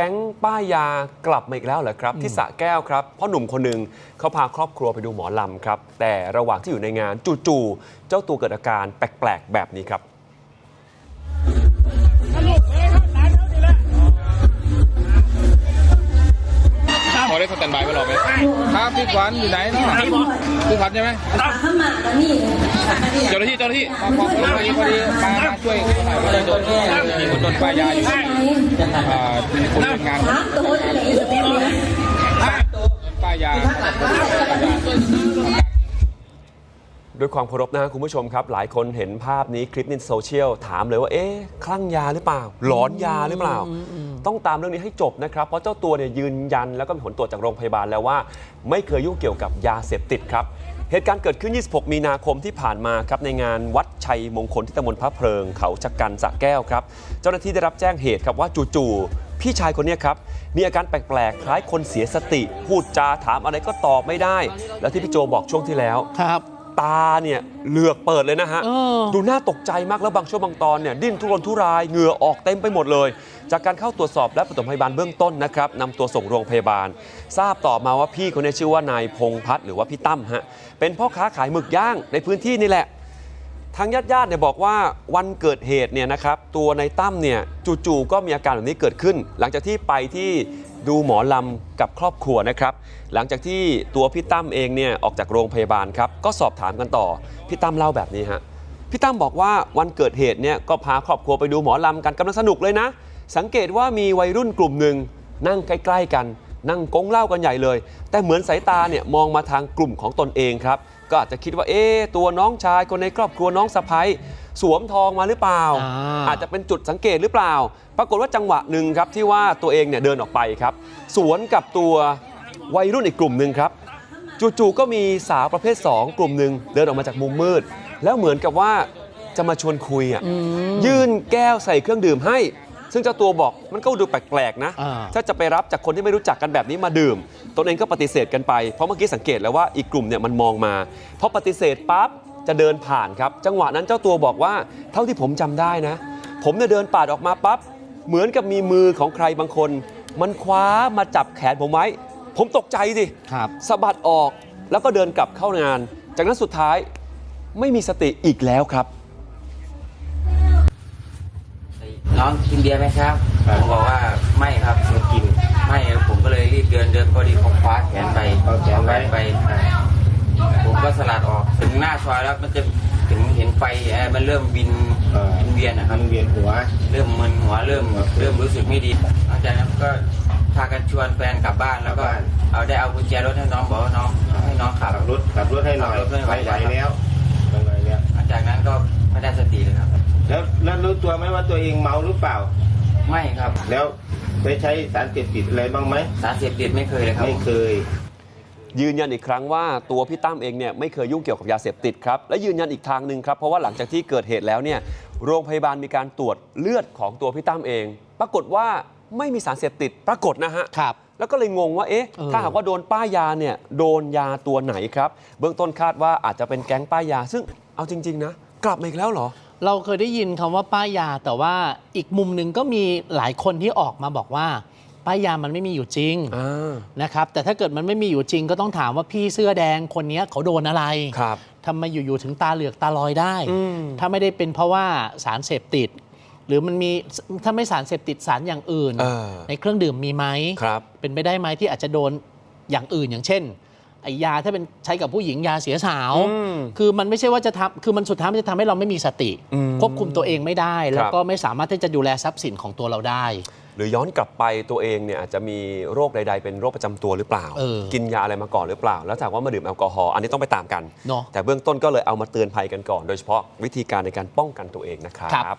แก๊งป้ายยากลับมาอีกแล้วเหรอครับ ที่สระแก้วครับพ่อหนุ่มคนหนึ่งเขาพาครอบครัวไปดูหมอลำครับ แต่ระหว่างที่อยู่ในงานจู่ๆเจ้าตัวเกิดอาการแปลกๆ แบบนี้ครับพอได้สแตนบายไว้รอไหมครับพี่ขวัญอยู่ไหนเนาะพี่ขวัญใช่ไหมเข้ามาแล้วนี่เจ้าหน้าที่เจ้าหน้าที่พอพอพอดีพอดีมามาช่วยเขาหน่อยว่าจะโดนมีคนโดนป้ายยาอยู่ อ่าคนทำงานครับตัวไหนจะเป็นเลยป้ายาด้วยความเคารพนะฮะคุณผู้ชมครับ หลายคนเห็นภาพนี้คลิปในโซเชียลถามเลยว่า เอ๊ะคลั่งยาหรือเปล่า หลอนยาหรือเปล่า ต้องตามเรื่องนี้ให้จบนะครับ เพราะเจ้าตัวเนี่ยยืนยันแล้วก็มีผลตรวจจากโรงพยาบาลแล้วว่า ไม่เคยยุ่งเกี่ยวกับยาเสพติดครับ เหตุการณ์เกิดขึ้น 26 มีนาคมที่ผ่านมาครับในงานวัดชัยมงคลที่ตำบลพระเพลิง เขาชักกันสระแก้วครับ เจ้าหน้าที่ได้รับแจ้งเหตุครับว่าจู่ๆพี่ชายคนนี้ครับ มีอาการแปลกๆ คล้ายคนเสียสติ พูดจาถามอะไรก็ตอบไม่ได้ แล้วที่พี่โจบอกช่วงที่แล้วครับ ตาเนี่ยเหลือกเปิดเลยนะฮะ เออ ดูน่าตกใจมากแล้วบางช่วงบางตอนเนี่ยดิ้นทุรนทุรายเหงื่อออกเต็มไปหมดเลย จากการเข้าตรวจสอบและปฐมพยาบาลเบื้องต้นนะครับนำตัวส่งโรงพยาบาล ทราบต่อมาว่าพี่คนนี้ชื่อว่านายพงพัฒน์หรือว่าพี่ตั้มฮะเป็นพ่อค้าขายหมึกย่างในพื้นที่นี่แหละ ทางญาติญาติเนี่ยบอกว่าวันเกิดเหตุเนี่ยนะครับตัวในตั้มเนี่ยจู่ๆก็มีอาการแบบนี้เกิดขึ้น หลังจากที่ไปที่ดูหมอลำกับครอบครัวนะครับ หลังจากที่ตัวพี่ตั้มเองเนี่ยออกจากโรงพยาบาลครับก็สอบถามกันต่อพี่ตั้มเล่าแบบนี้ฮะพี่ตั้มบอกว่าวันเกิดเหตุเนี่ยก็พาครอบครัวไปดูหมอลำกันกำลังสนุกเลยนะ สังเกตว่ามีวัยรุ่นกลุ่มหนึ่งนั่งใกล้ ๆ กัน นั่งกงเหล้ากันใหญ่เลย แต่เหมือนสายตาเนี่ยมองมาทางกลุ่มของตนเองครับ ก็อาจจะคิดว่าเอ๊ะตัวน้องชายคนในครอบครัวน้องสะพ้ยสวมทองมาหรือเปล่าอ่า อาจจะเป็นจุดสังเกตหรือเปล่า ปรากฏว่าจังหวะหนึ่งครับที่ว่าตัวเองเนี่ยเดินออกไปครับ สวนกับตัววัยรุ่นอีกกลุ่มหนึ่งครับจู่ๆก็มีสาวประเภท 2 กลุ่มหนึ่งเดินออกมาจากมุมมืด แล้วเหมือนกับว่าจะมาชวนคุยอะยื่นแก้วใส่เครื่องดื่มให้ ซึ่งเจ้าตัวบอกมันก็ดูแปลกๆนะ อ่า ถ้าจะไปรับจากคนที่ไม่รู้จักกันแบบนี้มาดื่ม ตนเองก็ปฏิเสธกันไป เพราะเมื่อกี้สังเกตแล้วว่าอีกกลุ่มเนี่ยมันมองมาพอปฏิเสธปั๊บจะเดินผ่านครับ จังหวะนั้นเจ้าตัวบอกว่าเท่าที่ผมจำได้นะ ผมเนี่ยเดินปาดออกมาปั๊บเหมือนกับมีมือของใครบางคน มันคว้ามาจับแขนผมไว้ ผมตกใจสิ ครับ สะบัดออกแล้วก็เดินกลับเข้างาน จากนั้นสุดท้ายไม่มีสติอีกแล้วครับ น้องกินเบียร์ไหมครับ ผมบอกว่าไม่ครับไม่กิน ไม่ครับผมก็เลยรีบเดินเดินพอดีผมคว้าแขนไปเอาแขนไว้ ไป ผมก็สลัดออกถึงหน้าซอยแล้วมันจะถึงเห็นไฟเอ่อมันเริ่มบินเออบินเวียนนะครับมันเวียนหัว เริ่มมึนหัวเริ่มเริ่มรู้สึกไม่ดีหลังจากนั้นก็พากันชวนแฟนกลับบ้านแล้วก็กลับบ้าน เอาได้เอากุญแจรถให้น้องบอกว่าน้องให้น้องขับขับรถขับรถให้หน่อยขับรถให้หน่ไม่อยไหวแล้ว จากนั้นก็ไม่ได้สติเลยครับ แล้วแล้วรู้ตัวไหมว่าตัวเองเมาหรือเปล่า ไม่ครับ แล้วได้ใช้สารเสพติดอะไรบ้างไหมสารเสพติดไม่เคยเลยครับไม่เคย ยืนยันอีกครั้งว่าตัวพี่ตั้มเองเนี่ยไม่เคยยุ่งเกี่ยวกับยาเสพติดครับ และยืนยันอีกทางหนึ่งครับ เพราะว่าหลังจากที่เกิดเหตุแล้วเนี่ยโรงพยาบาลมีการตรวจเลือดของตัวพี่ตั้มเอง ปรากฏว่าไม่มีสารเสพติดปรากฏนะฮะครับแล้วก็เลยงงว่า เอ๊ะเออถ้าหากว่าโดนป้ายยาเนี่ย โดนยาตัวไหนครับ เบื้องต้นคาดว่าอาจจะเป็นแก๊งป้ายยาซึ่ง เอาจริง ๆ นะ กลับมาอีกแล้วเหรอ เราเคยได้ยินคำว่าป้ายยาแต่ว่าอีกมุมหนึ่งก็มีหลายคนที่ออกมาบอกว่า ป้ายยามันไม่มีอยู่จริงอ่า นะครับแต่ถ้าเกิดมันไม่มีอยู่จริงก็ต้องถามว่าพี่เสื้อแดงคนเนี้ยเขาโดนอะไรครับทำไมอยู่ๆถึงตาเหลือกตาลอยได้ อืม ถ้าไม่ได้เป็นเพราะว่าสารเสพติด หรือมันมีถ้าไม่สารเสพติดสารอย่างอื่น เออในเครื่องดื่มมีไหม ครับ เป็นไปได้ไหมที่อาจจะโดนอย่างอื่นอย่างเช่น ไอยาถ้าเป็นใช้กับผู้หญิงยาเสียสาว อืมคือมันไม่ใช่ว่าจะทำคือมันสุดท้ายมันจะทำให้เราไม่มีสติ อืมควบคุมตัวเองไม่ได้ แล้วครับก็ไม่สามารถที่จะดูแลทรัพย์สินของตัวเราได้ หรือย้อนกลับไปตัวเองเนี่ยอาจจะมีโรคใด ๆ เป็นโรคประจำตัวหรือเปล่า เออกินยาอะไรมาก่อนหรือเปล่า แล้วถ้าหากว่ามาดื่มแอลกอฮอล์อันนี้ต้องไปตามกัน เนาะแต่เบื้องต้นก็เลยเอามาเตือนภัยกันก่อน โดยเฉพาะวิธีการในการป้องกันตัวเองนะครับ ครับ